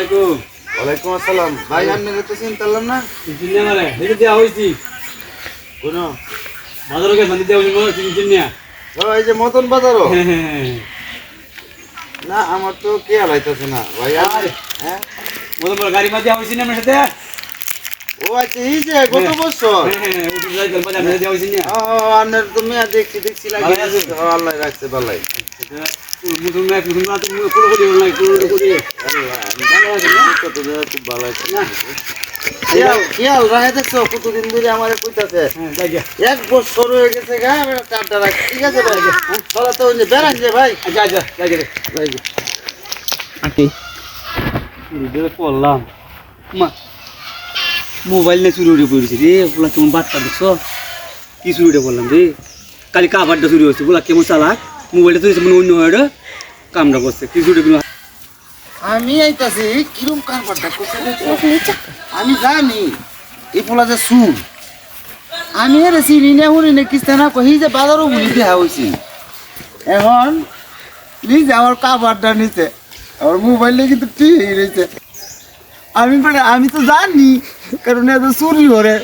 আলাইকুম। ওয়ালাইকুম আসসালাম। ভাই আপনারা তো চিনতে পারলাম না? চিন্তা মারে দেখে দেওয়া হয়েছি। কোনো? বাজারও গেছে দিতে হয়েছি চিনিয়া ও এই যে মতন বাজারও? হ্যাঁ হ্যাঁ না আমার তো কে হালাইতেছে না। ভাই আপনি- আরে। হ্যাঁ? বলে বলে গাড়ি মাঝে হয়েছি না আমার সাথে? ও আচ্ছা এই যে গত বছর? হ্যাঁ হ্যাঁ দেওয়া আপনার তো মেয়া দেখছি দেখছি লাগে আল্লাহ রাখছে ভালাই। মুসুম না মুসুম না পুরো করি না পুরো করি জায়গা খুব ভালো আছে না। খেয়াল খেয়াল রাখে দেখছ কতদিন ধরে আমার কইতাছে? হ্যাঁ এক বছর হয়ে গেছে গা আমি টাটা রাখছি। ঠিক আছে ভাই? হ্যাঁ। তাহলে তো বেড়ান যে ভাই। আকি। করলাম? মা মোবাইল নিয়ে চুরি উঠে পড়েছে রে। বলা তুমি বার্তা দেখছ? কি চুরি উঠে বললাম রে? কালি কাবারটা চুরি হয়েছে। বলা কেমন চালাক? মোবাইলটা চুরি মানে অন্য হয় কামটা করছে কি চুরি আমি আইতাছি কিরম কারবারটা করছে? আমি জানি এই পোলা যে সুর আমি এর চিনি না শুনি না কিস্তা না কহি যে বাজারও বলি দেওয়া হয়েছে এখন প্লিজ আমার কাবারটা নিতে আমার মোবাইলে কিন্তু ঠিক রয়েছে আমি বলে আমি তো জানি কারণ এত চুরি করে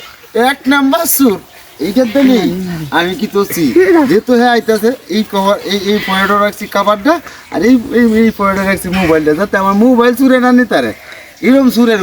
এক নাম্বার সুর এইটার নেই। আমি কি করছি? যেহেতু হ্যাঁ আইতাছে, এই কভার এই এই পয়েন্টও রাখছি কাভারটা আর এই এই এই পয়েন্টে রাখছি মোবাইলটা। যাতে আমার মোবাইল চুরে না নিতারে। এরকম ঘরে